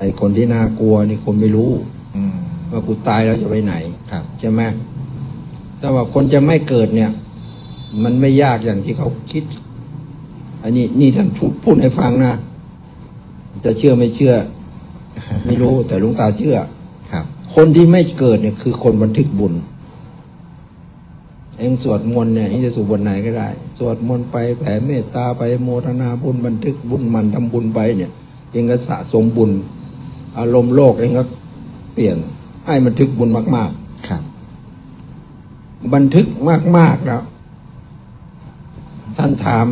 ไอ้คนที่น่ากลัวนี่คนไม่รู้ อืมว่ากูตายแล้วจะไปไหนครับ ใช่ไหมถ้าว่าคนจะไม่เกิดเนี่ย มันไม่ยากอย่างที่เขาคิด อันนี้นี่ท่านพูดพูดให้ฟังนะจะเชื่อไม่เชื่อ ไม่รู้แต่หลุงตาเชื่อ ครับ คนที่ไม่เกิดเนี่ย คือคนบันทึกบุญ เองสวดมนต์เนี่ยเองจะสวดบนไหนก็ได้ สวดมนต์ไปแผ่เมตตาไปโมทนาบุญบันทึกบุญมันทำบุญไปเนี่ย เองก็สะสมบุญ อารมณ์โลกเองก็เปลี่ยนให้บันทึกบุญมากครับๆบันทึกมากๆแล้วท่านถาม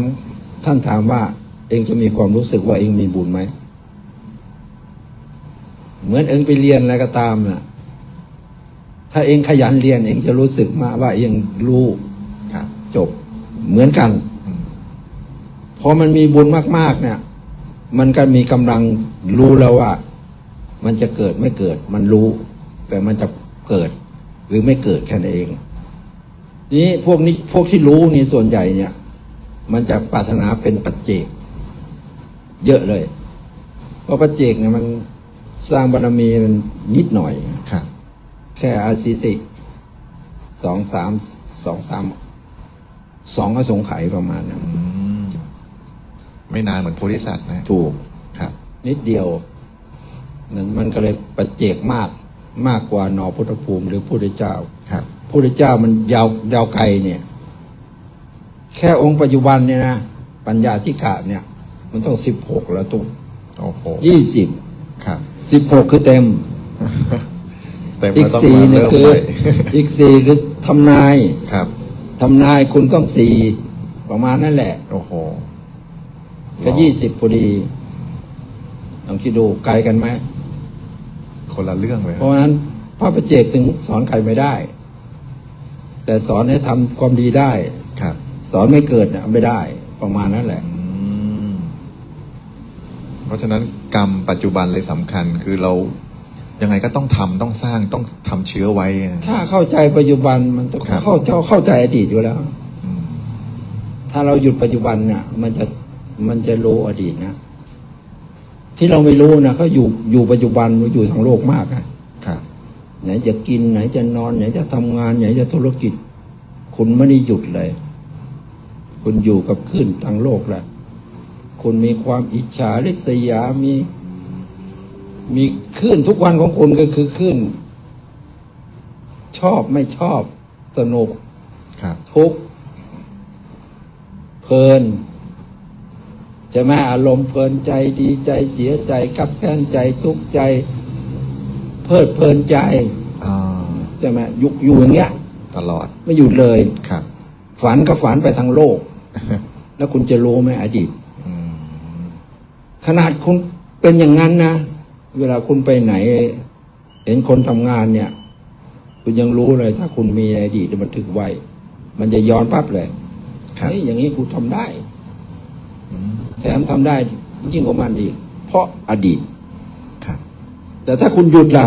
ท่านถามว่า เองจะมีความรู้สึกว่าเองมีบุญไหมเหมือนเองไปเรียนอะไรก็ตามน่ะ ถ้าเองขยันเรียนเองจะรู้สึกมาว่าเองรู้ครับจบเหมือนกันอืมพอมันมีบุญมาก ๆ เนี่ย มันก็มีกำลังรู้แล้วว่า มันจะเกิดไม่เกิดมันรู้ แต่มันจะเกิดหรือไม่เกิดแค่นั้นเอง นี้พวกนี้พวกที่รู้นี่ส่วนใหญ่เนี่ย มันจะปรารถนาเป็นปัจเจก เยอะเลย เพราะปัจเจกเนี่ยมันสร้างบารมีมันนิดหน่อยครับแค่อาซิติสองสามสองสามสองก็สงไขยประมาณนั้นอืมไม่นานเหมือนโพธิสัตว์นะ ถูกครับ นิดเดียว นั้นมันก็เลยปัจเจกมากมากกว่าหนอพุทธภูมิหรือพุทธเจ้าครับพุทธเจ้ามันยาวยาวไกลเนี่ย แค่องค์ปัจจุบันเนี่ยนะปัญญาธิกะเนี่ย มันต้องสิบหกแล้วตุ้โอ้โหยี่สิบครับสิบหกคือเต็มเต็มอีแล้วกต้องสี่มาเนี่ยเริ่มคือใหม่อีกสี่คือทำนายครับทำนายคุณต้องสี่ประมาณนั่นแหละ โอ้โหก็ยี่สิบพอดีลองคิดดูไกลกันไหม คนละเรื่องเลยเพราะฉะนั้นพระประเจกถึงสอนใครไม่ได้ แต่สอนให้ทำความดีได้ครับ สอนไม่เกิดเนี่ยไม่ได้ประมาณนั้นแหละอืมเพราะฉะนั้นกรรมปัจจุบันเลยสำคัญคือเรายังไงก็ต้องทำต้องสร้างต้องทำเชื้อไว้นะถ้าเข้าใจปัจจุบันมันต้องครับเข้าเข้าเข้าใจอดีตอยู่แล้วอืมถ้าเราหยุดปัจจุบันเนี่ยมันจะมันจะรู้อดีตนะ ที่เราไม่รู้นะเขาอยู่อยู่ปัจจุบันอยู่ทางโลกมากอะครับไหนจะกินไหนจะนอน ไหนจะทำงาน ไหนจะธุรกิจ คุณไม่ได้หยุดเลย คุณอยู่กับคลื่นทางโลกแหละคุณมีความอิจฉาริษยามีมีคลื่นทุกวันของคุณก็คือคลื่นชอบไม่ชอบ สนุก ครับ ทุกข์เพลิน ใช่ไหมอารมณ์เพลินใจดีใจเสียใจกับแค้นใจทุกข์ใจเพลิดเพลินใจอ่าใช่ไหมอยู่อยู่อย่างเงี้ย ตลอดไม่หยุดเลยครับ ฝันก็ฝันไปทางโลก แล้วคุณจะรู้ไหมอดีตอืมขนาดคุณเป็นอย่างนั้นนะเวลาคุณไปไหน เห็นคนทำงานเนี่ย คุณยังรู้เลยถ้าคุณมีอดีตบันทึกไว้ มันจะย้อนปั๊บเลยครับเฮ้ยอย่างนี้กูทำได้อืม แถมทำได้ยิ่งกว่ามันอีก เพราะอดีตครับ แต่ถ้าคุณหยุดล่ะ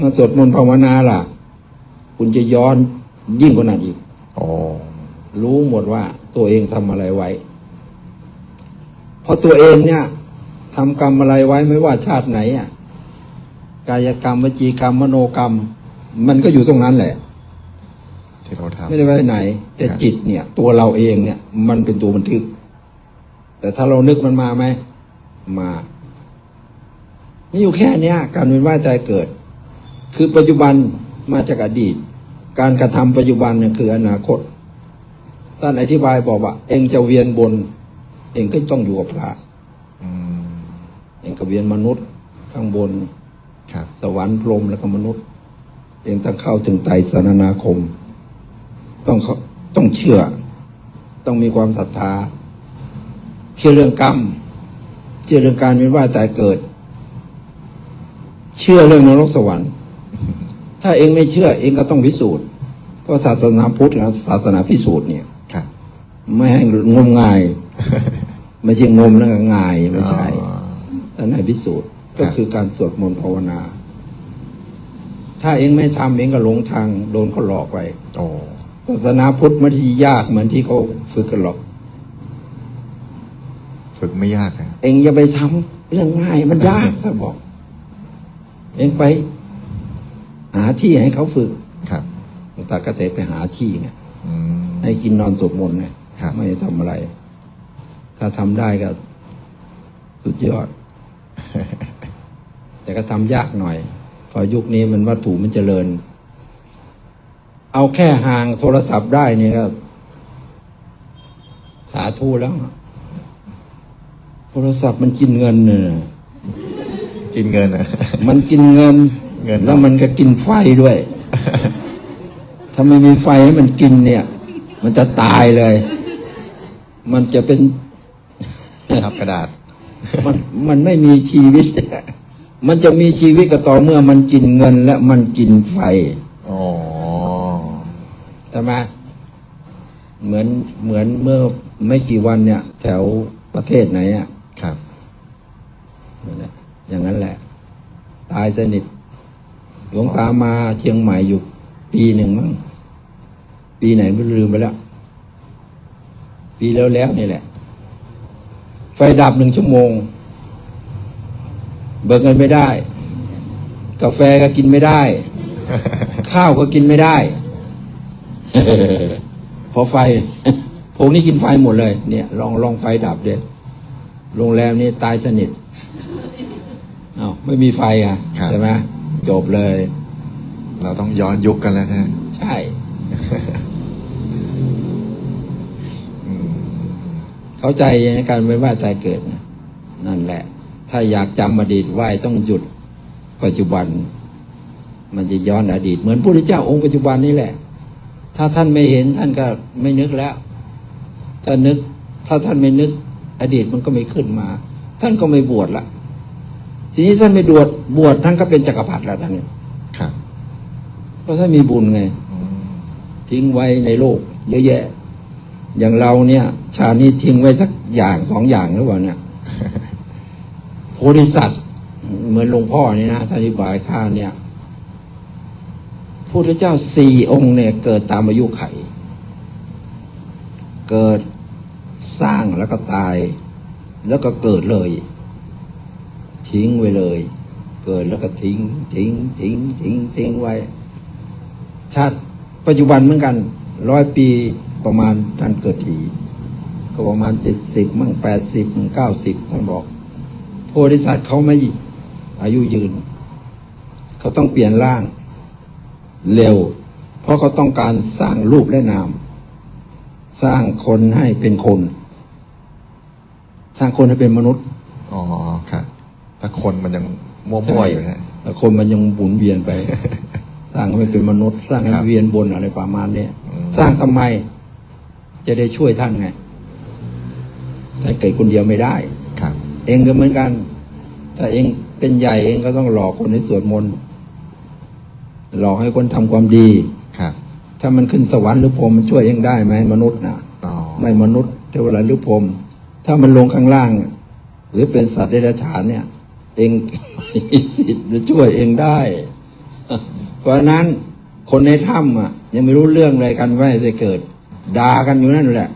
มาสวดมนต์ภาวนาล่ะ คุณจะย้อนยิ่งกว่านั้นอีกโอ้รู้หมดว่าตัวเองทำอะไรไว้ เพราะตัวเองเนี่ยทำกรรมอะไรไว้ไม่ว่าชาติไหนอะกายกรรมวจีกรรมมโนกรรม มันก็อยู่ตรงนั้นแหละที่เราทำไม่ได้ไปไหน แต่ครับจิตเนี่ย ตัวเราเองเนี่ย มันเป็นตัวบันทึก แต่ถ้าเรานึกมันมาไหมมานี่อยู่แค่เนี้ย การเวียนว่ายใจเกิด คือปัจจุบันมาจากอดีต การกระทำปัจจุบันเนี่ยคืออนาคตท่านอธิบายบอกว่า เองจะเวียนบน เองก็ต้องอยู่กับพระอืมเองก็เวียนมนุษย์ข้างบนครับสวรรค์พรหมแล้วก็มนุษย์ เองต้องเข้าถึงไตรสรณนาคม ต้องเข้าต้องเชื่อ ต้องมีความศรัทธา เชื่อเรื่องกรรม เชื่อเรื่องการเวียนว่ายตายเกิด เชื่อเรื่องนรกสวรรค์ ถ้าเองไม่เชื่อ เองก็ต้องพิสูจน์เพราะศาสนาพุทธกับศาสนาพิสูจน์เนี่ยครับไม่ให้งมงาย ไม่ใช่งมแล้วก็งายไม่ใช่อ่าแต่ในพิสูจน์ครัก็บคือการสวดมนต์ภาวนา ถ้าเองไม่ทำเองก็หลงทางโดนเขาหลอกไปโอ้ศาสนาพุทธไม่ได้ยากเหมือนที่เขาฝึกกันหรอก ฝึกไม่ยากนะเองอย่าไปทำเรื่องง่ายมันยากท่านบอก เองไป หาที่ให้เขาฝึกครับหลวงตาก็เตะไปหาที่ไงอืมให้กินนอนสวดมนต์ไงครับไม่ได้ทำอะไร ถ้าทำได้ก็ สุดยอด แต่ก็ทำยากหน่อยเพอยุคนี้มันวัตถุมันเจริญ เอาแค่ห่างโทรศัพท์ได้เนี่ยก็สาธุแล้วโท รศัพท์มันกินเงินเนี่ยกินเงินนะมันกินเงินเงิน แล้วมันก็กินไฟด้วย ถ้าไม่มีไฟให้มันกินเนี่ย มันจะตายเลย มันจะเป็นทับกระดาษ มันมันไม่มีชีวิต มันจะมีชีวิตก็ต่อเมื่อมันกินเงิน และมันกินไฟอ๋อใช่ไหมเหมือนเหมือนเมื่อไม่กี่วันเนี่ย แถวประเทศไหนอะ ครับนั่นแหละอย่างนั้นแหละ ตายสนิท หลวงตามาเชียงใหม่อยู่ ปีหนึ่งมั้งปีไหนไม่ลืมไปแล้ว ปีแล้วแล้วนี่แหละ ไฟดับหนึ่งชั่วโมง เบิกเงินไม่ได้ กาแฟก็กินไม่ได้ ข้าวก็กินไม่ได้พอไฟพวกนี้กินไฟหมดเลย เนี่ย ลองลองไฟดับเด็ โรงแรมนี้ตายสนิทอ้าวไม่มีไฟอะครับ ใช่ไหมจบเลย เราต้องย้อนยุคกันแล้วนะใช่ อืมเข้าใจในการไม่ว่าใจเกิดนะนั่นแหละ ถ้าอยากจำอดีตไว้ต้องหยุดปัจจุบัน มันจะย้อนอดีต เหมือนพระพุทธเจ้าองค์ปัจจุบันนี่แหละ ถ้าท่านไม่เห็นท่านก็ไม่นึกแล้ว ถ้านึก ถ้าท่านไม่นึก อดีตมันก็ไม่ขึ้นมา ท่านก็ไม่บวชละทีนี้ท่านไม่บวชบวชท่านก็เป็นจักรพรรดิแล้วท่านเนี่ยครับเพราะท่านมีบุญไงอืมทิ้งไว้ในโลก เยอะแยะ อย่างเราเนี่ย ชาตินี้ทิ้งไว้สักอย่างสองอย่างหรือเปล่าเนี่ยโพธิสัตว์เหมือนหลวงพ่อนี่นะท่านอธิบายข้าเนี่ยพระพุทธเจ้าสี่องค์เนี่ย เกิดตามอายุไข เกิด สร้างแล้วก็ตาย แล้วก็เกิดเลย ทิ้งไว้เลย เกิดแล้วก็ทิ้ง ทิ้ง ทิ้ง ทิ้ง ทิ้งไว้ ชาติปัจจุบันเหมือนกันร้อยปีประมาณท่านเกิดทีก็ประมาณเจ็ดสิบมั่งแปดสิบเก้าสิบท่านบอก โพธิสัตว์เขาไม่อายุยืน เขาต้องเปลี่ยนร่าง เร็ว เพราะเขาต้องการสร้างรูปและนาม สร้างคนให้เป็นคน สร้างคนให้เป็นมนุษย์อ๋อครับถ้าคนมันยังมั่วๆอยู่นะแต่คนมันยังหมุนเวียนไป สร้างให้เป็นมนุษย์ สร้างให้ครับเวียนบนอะไรประมาณเนี้ยอืมสร้างทำไมจะได้ช่วยท่านไงท่านเกิดคนเดียวไม่ได้ครับ เองก็เหมือนกัน ถ้าเองเป็นใหญ่เองก็ต้องหลอกคนให้สวดมนต์หลอกให้คนทำความดีครับ ถ้ามันขึ้นสวรรค์หรือพรหมมันช่วยเองได้ไหมมนุษย์นะอ๋อไม่มนุษย์เทวดาหรือพรหมถ้ามันลงข้างล่าง หรือเป็นสัตว์เดรัจฉานเนี่ย เองมีสิทธิ์จะช่วยเองได้ เพราะฉะนั้นคนในถ้ำอะ ยังไม่รู้เรื่องอะไรกันว่าจะเกิดด่ากันอยู่นั่นแหละ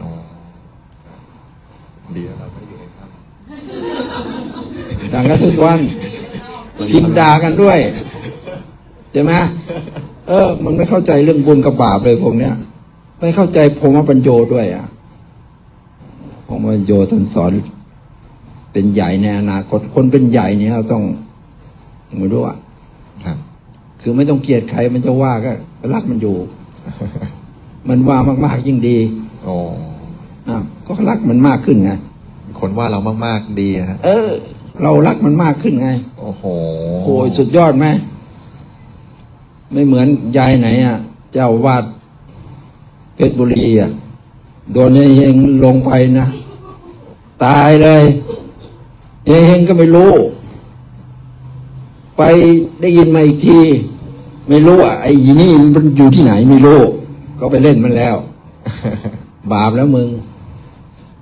อ๋อดีแล้วเราไม่อยู่ในถ้ด่ากันทุกวันพิมพ์ด่ากันด้วยใช่ไหม เออ มันไม่เข้าใจเรื่องบุญกับบาปเลยพวกเนี้ย ไม่เข้าใจพรหมปัญโยด้วยอะพรหมปัญโยท่านสอน เป็นใหญ่ในอนาคตคนเป็นใหญ่เนี่ยเราต้องไม่รู้อะำครับ คือไม่ต้องเกลียดใครมันจะว่าก็รักมันอยู่ มันว่ามากๆยิ่งดีโอ้อ้าวก็รักมันมากขึ้นไงคนว่าเรามากๆดีฮะเออ เรารักมันมากขึ้นไง โอ้โหโอ้ยสุดยอดไหม ไม่เหมือนยายไหนอะ เจ้าวาดเพชรบุรีอะ โดนไอ้เฮงลงไปนะ ตายเลยไอ้เฮงก็ไม่รู้ ไปได้ยินมาอีกที ไม่รู้อะไอ้ยีนี่มันอยู่ที่ไหนไม่รู้ ก็ไปเล่นมันแล้ว บาปแล้วมึง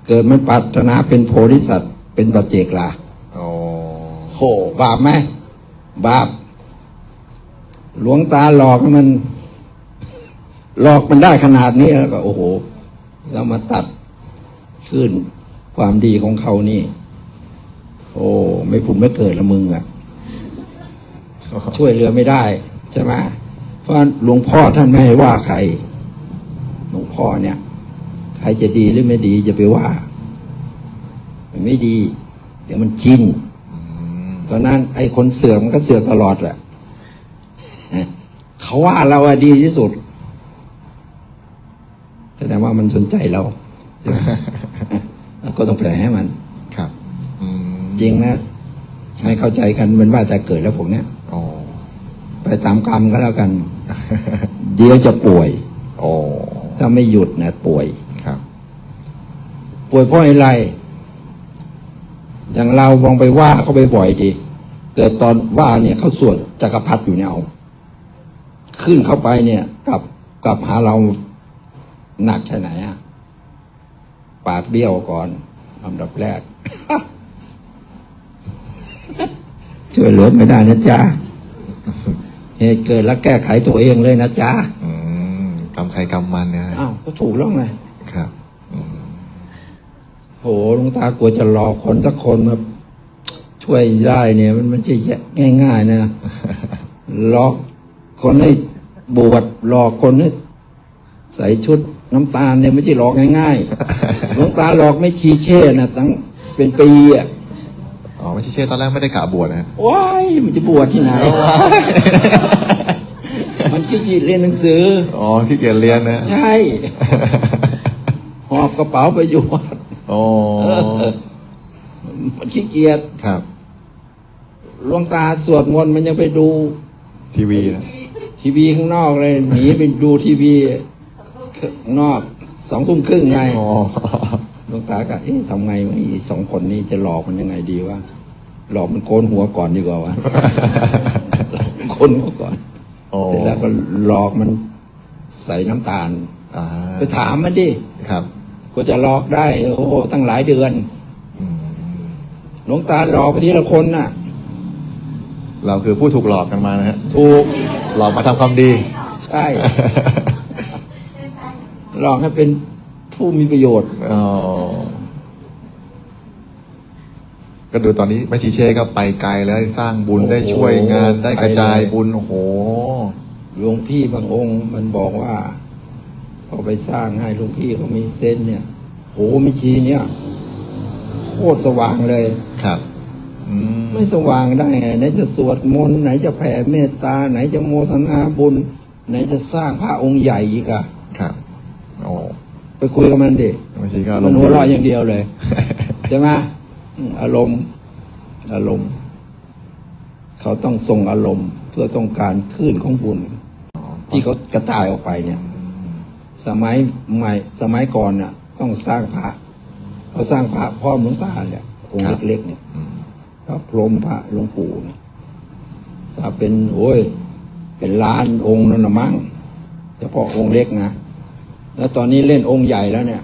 เกิดมันปรารถนาเป็นโพธิสัตว์ เป็นปัจเจกลาโอ้โหบาปไหมบาป หลวงตาหลอกให้มัน หลอกมันได้ขนาดนี้แล้วก็ โอ้โหแล้วมาตัดขึ้นความดีของเขานี่ โอ้ไม่ผุดไม่เกิดละมึงอะ่ะช่วยเหลือไม่ได้ใช่ไหมเพราะหลวงพ่อท่านไม่ให้ว่าใคร หลวงพ่อเนี่ย ใครจะดีหรือไม่ดีจะไปว่า มันไม่ดี เดี๋ยวมันจินอืมตอนนั้นไอ้คนเสือกมันก็เสือกตลอดแหละ เขาว่าเราอะดีที่สุด แสดงว่ามันสนใจเราใช่ไหมเราก็ต้องแปลให้มันครับอืมจริงนะไม่เข้าใจกันเป็นว่าจะเกิดแล้วผมเนี้ยโอ้ไปตามกรรมก็แล้วกัน เดี๋ยวจะป่วยโอ้ถ้าไม่หยุดนะป่วยครับ ป่วยเพราะอะไร อย่างเรามองไปว่าเขาไปบ่อยดีเกิดตอนว่าเนี่ยเขาสวดจักรพรรดิอยู่เนี่ยเอา ขึ้นเข้าไปเนี่ยกลับกลับหาเราหนักแค่ไหนอะปากเบี้ยวก่อนลำดับแรก ช่วยเหลือไม่ได้นะจ๊ะเหตุเกิดแล้วแก้ไขตัวเองเลยนะจ๊ะอืมกรรมใครกรรมมันเนี่ยอ้าวก็ถูกแล้วไงครับอืมโหหลวงตากลัวจะหลอกคนสักคนมาช่วยได้เนี่ย มันไม่ใช่ง่ายๆนะหลอก คนให้บวชหลอกคนให้ใส่ชุดน้ำตาลเนี่ยไม่ใช่หลอกง่ายๆหลวงตาหลอกไม่ชีเช่นะตั้งเป็นปีอะอ๋อไม่ใช่เช่ตอนแรกไม่ได้กะบวชนะฮะว้ายมันจะบวชที่ไหนมันขี้เกียจเรียนหนังสืออ๋อขี้เกียจเรียนนะใช่หอบกระเป๋าไปอยู่วัดโอ้เออมันขี้เกียจครับหลวงตาสวดมนต์มันยังไปดูทีวีนะ ทีวีข้างนอกเลยหนีไปดูทีวีข้างนอกสองทุ่มครึ่งไงอ๋อหลวงตาก็เอ๊ะทำไงวะไอ้สองคนนี้จะหลอกมันยังไงดีวะหลอกมันโกนหัวก่อนดีกว่าวะหลอกมันโกนหัวก่อนโอ้เสร็จแล้วก็หลอกมันใส่น้ำตาลอ่าไปถามมันดิครับก็จะหลอกได้ โอ้โหตั้งหลายเดือนอืมหลวงตาหลอกไปทีละคนน่ะ เราคือผู้ถูกหลอกกันมานะฮะถูก หลอกมาทำความดี ใช่ หลอกให้เป็นผู้มีประโยชน์อ๋อก็ดูตอนนี้แม่ชีเช่ก็ไปไกลแล้วได้สร้างบุญโอ้โหได้ช่วยงานได้กระจายไปเลยบุญโอ้โหหลวงพี่บางองค์ มันบอกว่าพอไปสร้างให้หลวงพี่เขามีเส้นเนี่ยโหไม่ชีเนี่ย โคตรสว่างเลยครับอืม ไม่สว่างได้ไงไหนจะสวดมนต์ไหนจะแผ่เมตตา ไหนจะโมทนาบุญ ไหนจะสร้างพระองค์ใหญ่อีกอะครับโอ้ไปคุยกับมันดิแม่ชีก็มันลงหัวเราะอย่างเดียวเลยใช่ไหมอืมอารมณ์ อารมณ์ เขาต้องส่งอารมณ์ เพื่อต้องการคลื่นของบุญที่เขากระจายออกไปเนี่ย สมัยใหม่ สมัยก่อนน่ะ ต้องสร้างพระเขาสร้างพระพ่อหลวงตาเนี่ยองค์เล็กๆเนี่ยอืม พระพรหมพระหลวงปู่เนี่ยสาเป็นโอ้ย เป็นล้านองค์นั่นนะมั้งเฉพาะองค์เล็กนะ แล้วตอนนี้เล่นองค์ใหญ่แล้วเนี่ย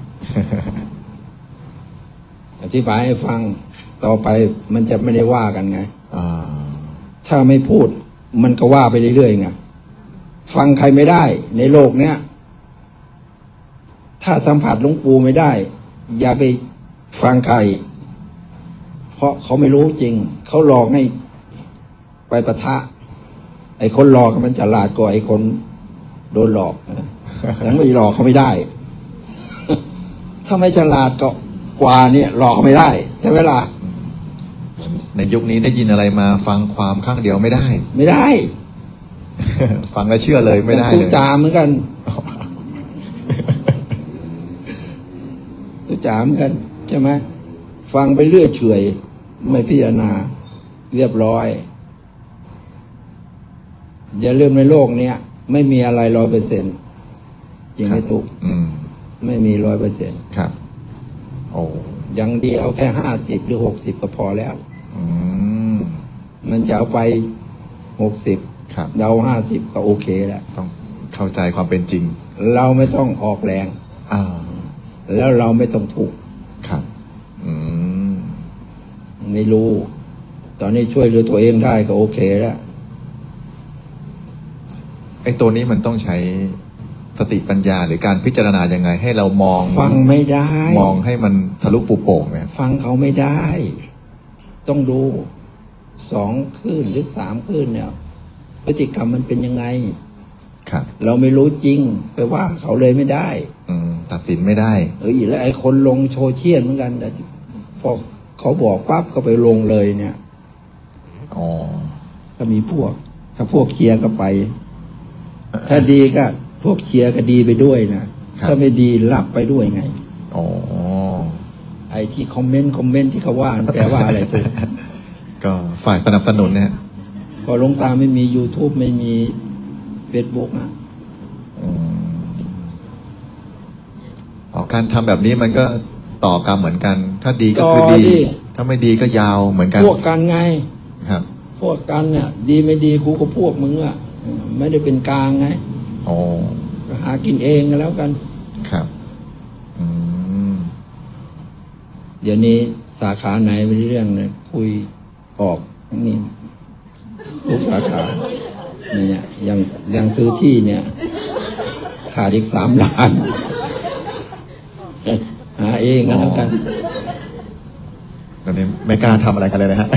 อธิบายให้ฟังต่อไปมันจะไม่ได้ว่ากันไงอ่าถ้าไม่พูด มันก็ว่าไปเรื่อยๆไงฟังใครไม่ได้ ในโลกเนี้ย ถ้าสัมผัสหลวงปู่ไม่ได้ อย่าไปฟังใคร เพราะเขาไม่รู้จริง เขาหลอกให้ไปปะทะ ไอ้คนหลอกมันฉลาดกว่าไอ้คนโดนหลอกนะยังไม่หลอกเขาไม่ได้ ถ้าไม่ฉลาดก็กว่าเนี่ยหลอกเขาไม่ได้ใช่ไหมล่ะในยุคนี้ได้ยินอะไรมาฟังความข้างเดียวไม่ได้ ไม่ได้ ฟังแล้วเชื่อเลยไม่ได้ตูเลยจาเหมือนกันตูจาเหมือนกันใช่ไหมฟังไปเรื่อยเฉอย ไม่พิจารณาเรียบร้อย อย่าลืมในโลกเนี้ยไม่มีอะไรร้อยเปอร์เซ็นจริงไหมถูกอืมไม่มีร้อยเปอร์เซ็นครับ โอ้ยังดีเอาแค่ห้าสิบหรือหกสิบก็พอแล้วอืมมันจะเอาไปหกสิบครับเดาห้าสิบก็โอเคแล้วต้องเข้าใจความเป็นจริง เราไม่ต้องออกแรงอ่าแล้วเราไม่ต้องถูก ครับ อืม ไม่รู้ ตอนนี้ช่วยเหลือตัวเองได้ก็โอเคแล้วไอ้ตัวนี้มันต้องใช้สติปัญญาหรือการพิจารณายังไง ให้เรามองฟังไม่ได้ มองให้มันทะลุปูโป่งเนี่ยฟังเขาไม่ได้ ต้องดูสองคลื่นหรือสามคลื่นเนี่ยพฤติกรรมมันเป็นยังไงครับเราไม่รู้จริงไปว่าเขาเลยไม่ได้ อืมตัดสินไม่ได้ เออแล้วไอ้คนลงโซเชียลเหมือนกันแต่พอ เขาบอกปั๊บก็ไปลงเลยเนี่ยอ๋อก็มีพวก ถ้าพวกเชียร์ก็ไป ถ้าดีก็พวกเชียร์ก็ดีไปด้วยนะถ้าไม่ดีรับไปด้วยไงอ๋อไอ้ที่คอมเมนต์คอมเมนต์ที่เขาว่าแปลว่าอะไรถูกก็ฝ่ายสนับสนุนเนี่ยพอหลวงตาไม่มี YouTube ไม่มี Facebook อะอืมอ๋อการทำแบบนี้มันก็ ต่อกรรมเหมือนกัน ถ้าดีก็คือต่อดีดิ ถ้าไม่ดีก็ยาวเหมือนกันพวกกันไง ครับพวกกันเนี่ยดีไม่ดีกูก็พวกมึงอะไม่ได้เป็นกลางไงอ๋อก็หากินเองก็แล้วกัน ครับ อืมเดี๋ยวนี้สาขาไหนเป็นเรื่องเนี่ยคุยออกนี่ทุกสาขาเนี่ยยังยังซื้อที่เนี่ย ขาดอีกสามล้าน หาเองก็แล้วกัน ตอนนี้ไม่กล้าทำอะไรกันเลยนะฮะ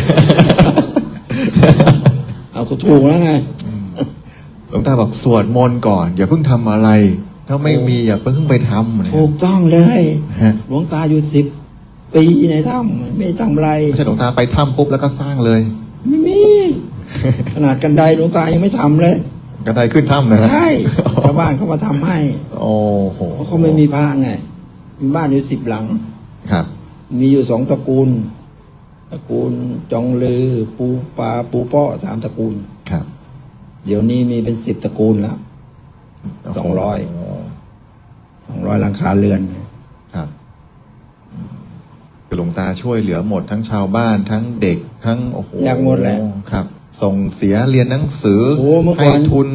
เอาก็ถูกแล้วไง หลวงตาบอกสวดมนต์ก่อน อย่าเพิ่งทำอะไร ถ้าไม่มีอย่าเพิ่งไปทำนะถูกต้องเลย ฮะหลวงตาอยู่สิบปีในถ้ำไม่ทำอะไร ไม่ใช่หลวงตาไปถ้ำปุ๊บแล้วก็สร้างเลย ไม่มี ขนาดกันไดหลวงตายังไม่ทำเลย ก็ได้ขึ้นถ้ำนะฮะใช่ชาวบ้านเขามาทำให้โอ้โห เพราะเขาไม่มีพระไง มีบ้านอยู่สิบหลัง ครับ มีอยู่สองตระกูล ตระกูลจองลือ ปูปลาปูเป้อสามตระกูล ครับ เดี๋ยวนี้มีเป็นสิบตระกูลแล้วสองร้อยสองร้อยหลังคาเรือน ครับคือหลวงตาช่วยเหลือหมดทั้งชาวบ้านทั้งเด็กทั้งโอ้โหอยากหมดแหละครับ ส่งเสียเรียนหนังสือโอ้เมื่อก่ให้อนทุน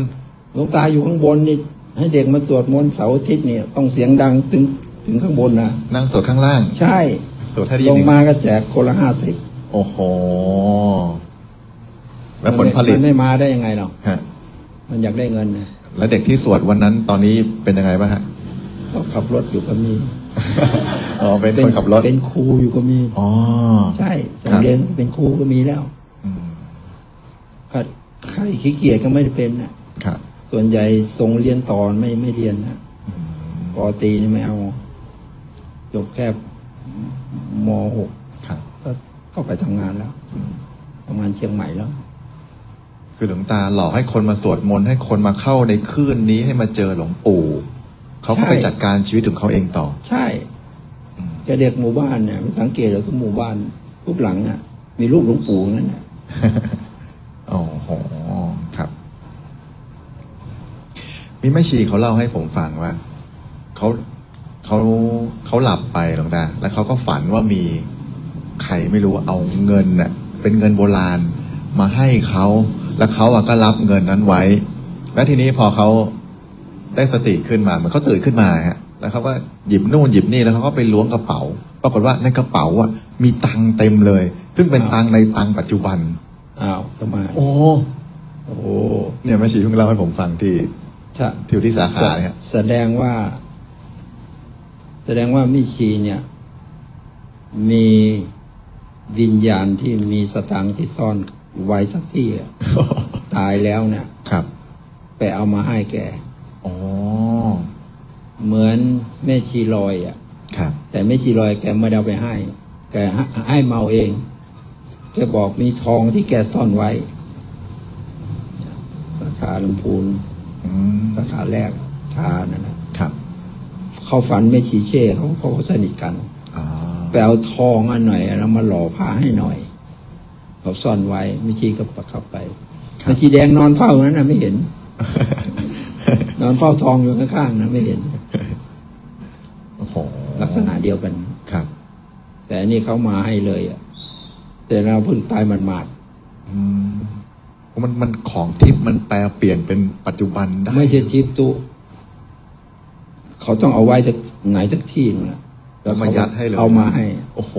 หลวงตาอยู่ข้างบนนี่ให้เด็กมาสวดมนต์เสาร์อาทิตย์เนี่ยต้องเสียงดังถึง ถึงข้างบนนะนั่งสวดข้างล่าง ใช่สวดให้ได้ลยินงมาก็แจกคนละห้าสิบโอ้โห แล้วผลผลิตมันไม่มาได้ยังไงหรอกฮะมันอยากได้เงินนะแล้วเด็กที่สวดวันนั้นตอนนี้เป็นยังไงบ้างฮะ ก็ขับรถอยู่ก็มีอ๋อเป็นคนขับรถ เป็นครูอยู่ก็มี อ๋อ ใช่สครับำเรียนเป็นครูก็มีแล้วอืมก็ใครขี้เกียจก็ไม่ได้เป็นนะครับส่วนใหญ่ส่งเรียนต่อไม่ไม่เรียนนะอืมปอตรีนี่ไม่เอา จบแค่มหกครับก็ก็ไปทำงานแล้วทำงานเชียงใหม่แล้ว คือหลวงตาหลอกให้คนมาสวดมนต์ให้คนมาเข้าในคลื่นนี้ให้มาเจอหลวงปู่เขาก็ใช่ไปจัดการชีวิตของเขาเองต่อ ใช่อืมแกเด็กหมู่บ้านเนี่ยไม่สังเกตเลยทุกหมู่บ้านทุกหลังอะ มีรูปหลวงปู่นั่นแหละโอ้โหครับมีแม่ชีเขาเล่าให้ผมฟังว่าเขา เขาเขาหลับไปหลวงตาแล้วเขาก็ฝันว่ามีใครไม่รู้เอาเงินน่ะเป็นเงินโบราณมาให้เขาแล้วเขาอะก็รับเงินนั้นไว้ แล้วทีนี้พอเขาได้สติขึ้นมาเหมือนเขาตื่นขึ้นมาฮะแล้วเขาก็หยิบนู่นหยิบนี่แล้วเขาก็ไปล้วงกระเป๋า ปรากฏว่าในกระเป๋าอะมีตังค์เต็มเลย ซึ่งเป็นตังค์ในตังค์ปัจจุบันอ้าวสมัยโอ้โอ้เนี่ยแม่ชีเพิ่งเล่าให้ผมฟังที่ถ้าที่ที่สาขาเนี่ยแสดงว่า แสดงว่ามิชีเนี่ยมีวิญญาณที่มีสตางค์ที่ซ่อนไว้สักที่อะตายแล้วเนี่ยครับ ไปเอามาให้แกอ๋อเหมือนแม่ชีลอยอะ ครับ แต่แม่ชีลอยแกไม่ได้เอาไปให้ แกให้ให้เมาเอง แกบอกมีทองที่แกซ่อนไว้สาขาลำพูนอืมสาขาแรกทานั่นนะครับ เขาฝันแม่ชีเช่เขาเขาก็สนิทกันอ๋อไปเอาทองอันหน่อยแล้วมาหล่อผ้าให้หน่อยเขาซ่อนไว้ไม่ชีก็ประคับไปไม่ชีแดงนอนเฝ้านั้นนะไม่เห็น นอนเฝ้าทองอยู่ข้างๆนะไม่เห็นโอ้โหลักษณะเดียวกันครับ แต่อันนี่เขามาให้เลยอะแต่เราเพิ่งตายหมาดอืมมันมันของทิพย์มันแปลเปลี่ยนเป็นปัจจุบันได้ๆไม่ใช่ทิพย์ตุ เขาต้องเอาไว้จากไหนสักที่นึงแหละแล้วมายัดให้เลย เอามาให้ โอ้โห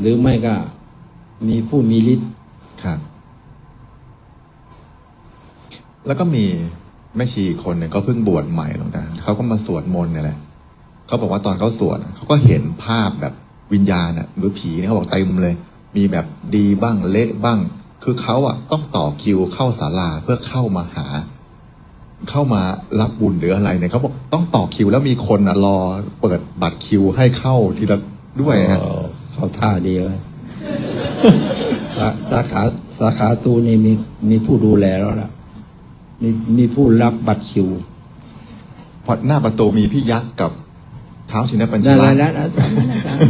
หรือไม่ก็ มีผู้มีฤทธิ์ครับ แล้วก็มีแม่ชีอีกคนหนึ่งก็เพิ่งบวชใหม่หลวงตาเขาก็มาสวดมนต์เนี่ยแหละเขาบอกว่าตอนเขาสวดเขาก็เห็นภาพแบบวิญญาณอะหรือผีเนี่ยเขาบอกเต็มเลย มีแบบดีบ้างเละบ้าง คือเขาอะต้องต่อคิวเข้าศาลาเพื่อเข้ามาหา เข้ามารับบุญหรืออะไรเนี่ยเขาบอกต้องต่อคิวแล้วมีคนอะรอเปิดบัตรคิวให้เข้าทีละด้วยฮะเออเขาท่าดีเลยสาสาขาสาขาตูนี่มีมีผู้ดูแลแล้วล่ะมีมีผู้รับบัตรคิว เพราะหน้าประตูมีพี่ยักษ์กับเท้าชินปัญชนั่นแหลาละนั่นแหละอาจารย์นั่นแหละอาจารย์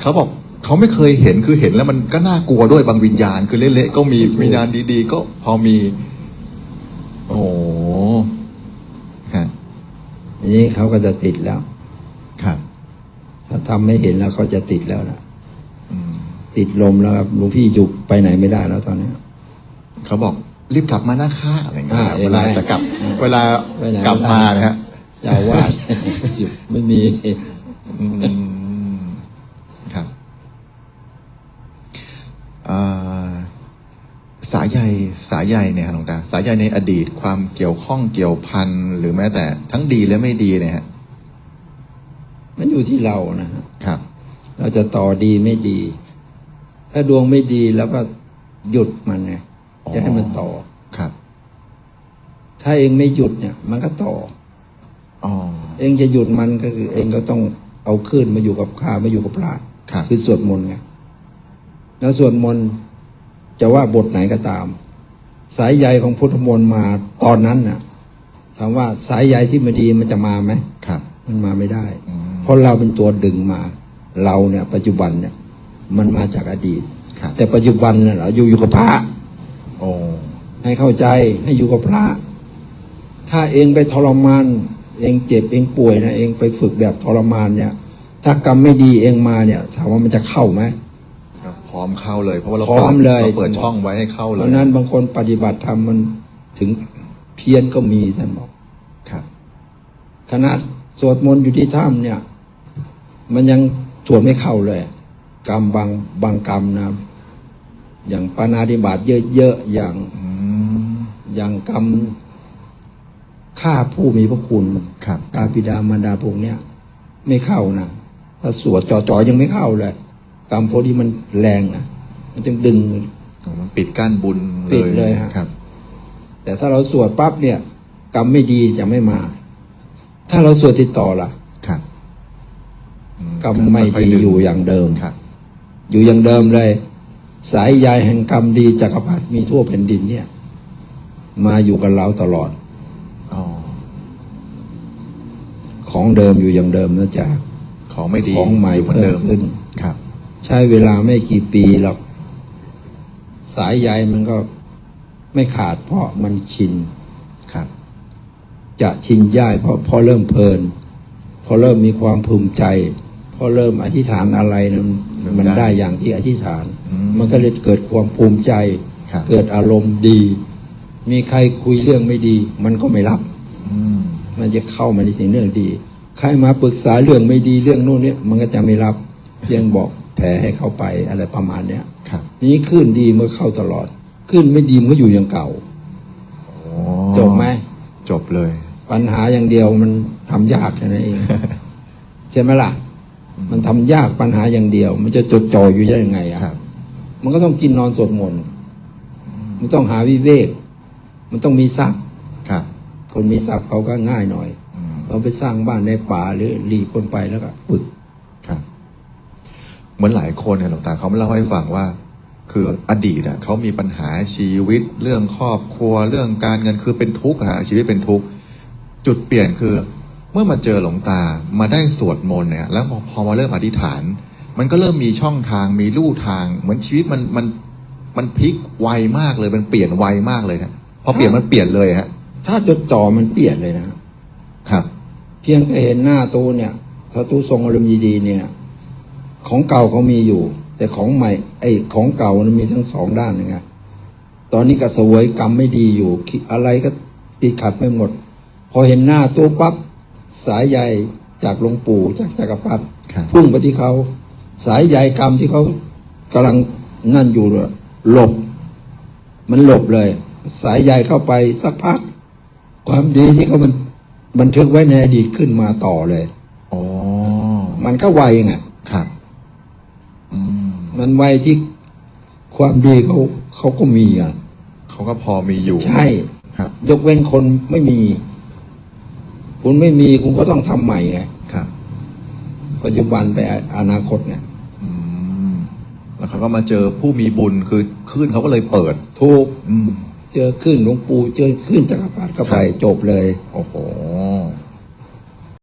เขาบอกเขาไม่เคยเห็นคือเห็นแล้วมันก็น่ากลัวด้วยบางวิญญาณ คือเละๆก็มีวิญญาณดีๆ ก็พอมี โอ้โหฮะอันนี้เขาก็จะติดแล้ว ครับ ถ้าทำไม่เห็นแล้วเขาจะติดแล้วนะอืมติดลมแล้วครับหลวงพี่อยู่ไปไหนไม่ได้แล้วตอนนี้เขาบอกรีบกลับมานะค่ะอะไรเงี้ยอ่าเวลาเห็นไหมจะกลับ เวลาไปไหนกลับไม่ได้มานะฮะเจ้าอาวาดอยู่ไม่มีอืมครับอ่าสายใยสาย ใยเนี่ยฮะหลวงตาสายใยในอดีตความเกี่ยวข้องเกี่ยวพันหรือแม้แต่ ทั้งดีและไม่ดีเนี่ยฮะมันอยู่ที่เรานะฮะครับ เราจะต่อดีไม่ดี ถ้าดวงไม่ดีแล้วก็หยุดมันไงอ๋อจะให้มันต่อครับ ถ้าเองไม่หยุดเนี่ย มันก็ต่ออ๋อเองจะหยุดมันก็คือ เองก็ต้องเอาขึ้นมาอยู่กับข้ามาอยู่กับพระครับคือสวดมนต์ไงแล้วสวดมนต์จะว่าบทไหนก็ตาม สายใยของพุทธมนต์มาตอนนั้นน่ะถามว่าสายใยที่ไม่ดีมันจะมาไหมครับ มันมาไม่ได้อืมเพราะเราเป็นตัวดึงมา เราเนี่ย ปัจจุบันเนี่ย มันมาจากอดีตครับแต่ปัจจุบันเนี่ยเราอยู่อยู่กับพระโอ้ให้เข้าใจให้อยู่กับพระ ถ้าเองไปทรมาน เองเจ็บเองป่วยนะเองไปฝึกแบบทรมานเนี่ย ถ้ากรรมไม่ดีเองมาเนี่ยถามว่ามันจะเข้าไหมครับ พร้อมเข้าเลย เพราะว่าเราพร้อมเลย เราเปิดช่องไว้ให้เข้าเพเลยราะฉะนั้นบางคนปฏิบัติธรรมมันถึงเพี้ยนก็มีท่านบอก ครับขนาดสวดมนต์อยู่ที่ถ้ำเนี่ย มันยังสวดไม่เข้าเลย กรรมบางบางกรรมนะ อย่างปานาธิบาตเยอะๆอย่างอืมอย่างกรรมฆ่าผู้มีพระคุณครับกาปิดามารดาพวกเนี้ยไม่เข้านะถ้าสวดจ่อๆยังไม่เข้าเลย กรรมพวกนี้มันแรงนะมันจึงดึง มันปิดกั้นบุญปิดเลยฮะ ครับ แต่ถ้าเราสวดปั๊บเนี่ย กรรมไม่ดีจะไม่มา ถ้าเราสวดติดต่อล่ะครับอืกรรมไม่ดีอยู่อย่างเดิมครับ อยู่อย่างเดิมเลย สายใยแห่งกรรมดีจักรพรรดิมีทั่วแผ่นดินเนี่ย มาอยู่กับเราตลอดอ๋อของเดิมอยู่อย่างเดิมนะจ๊ะของไม่ดีของใหม่อยู่เหมือนเดิมเพิ่มขึ้นครับ ใช้เวลาไม่กี่ปีหรอก สายใยมันก็ไม่ขาดเพราะมันชินครับ จะชินย่ายเพราะพอเริ่มเพลิน พอเริ่มมีความภูมิใจ พอเริ่มอธิษฐานอะไรนะมันได้อย่างที่อธิษฐานอืมมันก็เลยเกิดความภูมิใจครับเกิดอารมณ์ดี มีใครคุยเรื่องไม่ดี มันก็ไม่รับอืมมันจะเข้ามาในสิ่งเรื่องดี ใครมาปรึกษาเรื่องไม่ดีเรื่องโน้นเนี่ยมันก็จะไม่รับเพียงบอก แผ่ให้เข้าไปอะไรประมาณเนี้ยครับนี้ขึ้นดีเมื่อเข้าตลอด ขึ้นไม่ดีมันก็อยู่อย่างเก่าโอ้จบไหมจบเลย ปัญหาอย่างเดียวมันทำยากแค่นั้นเองใช่ไหมล่ะ มันทำยากปัญหาอย่างเดียว มันจะจดจ่ออยู่ได้ยังไงอะครับมันก็ต้องกินนอนสวดมนต์มันต้องหาวิเวก มันต้องมีทรัพย์ครับคนมีทรัพย์เขาก็ง่ายหน่อยอืมเราไปสร้างบ้านในป่าหรือหลีกคนไปแล้วก็ฝึกครับเห มือนหลายคนเนี่ยหลวงตาเขามาเล่าให้ฟังว่า คืออดีตอะเขามีปัญหาชีวิต เรื่องครอบครัวเรื่องการเงินคือเป็นทุกข์อะฮะชีวิตเป็นทุกข์จุดเปลี่ยนคือ เมื่อมาเจอหลวงตามาได้สวดมนต์เนี่ย แล้วพอพอมาเริ่มอธิษฐาน มันก็เริ่มมีช่องทางมีลู่ทาง เหมือนชีวิตมันมันมันพลิกไวมากเลยมันเปลี่ยนไวมากเลยนะพอเปลี่ยนมันเปลี่ยนเลยฮะถ้าจดจ่อมันเปลี่ยนเลยนะครับ เพียงแต่เห็นหน้าตู้เนี่ยถ้าตู้ทรงอารมณ์ดีๆเนี่ย ของเก่าเขามีอยู่ แต่ของใหม่ ไอ้ของเก่ามันมีทั้งสองด้านไงตอนนี้ก็เสวยกรรมไม่ดีอยู่คิดอะไรก็ติดขัดไปหมด พอเห็นหน้าตู้ปั๊บสายใยจากหลวงปู่จากจักรพรรดิครับพุ่งไปที่เขา สายใยกรรมที่เขากำลังนั่นอยู่เนี่ยหลบ มันหลบเลย สายใยเข้าไปสักพัก ความดีที่เขามันบันทึกไว้ในอดีตขึ้นมาต่อเลย อ๋อ มันก็ไวไงครับอื มมันไวที่ความดีเขาเขาก็มีอะ เขาก็พอมีอยู่ใช่ครับ ยกเว้นคนไม่มี คุณไม่มีคุณก็ต้องทำใหม่ไงครับ ปัจจุบันไปอนาคตเนี่ยอืมแล้วเขาก็มาเจอผู้มีบุญคือคลื่นเขาก็เลยเปิด ถูกอืม เจอขึ้นหลวงปู่เจอขึ้นจักรพรรดิก็ไปครับ จบเลย โอ้โห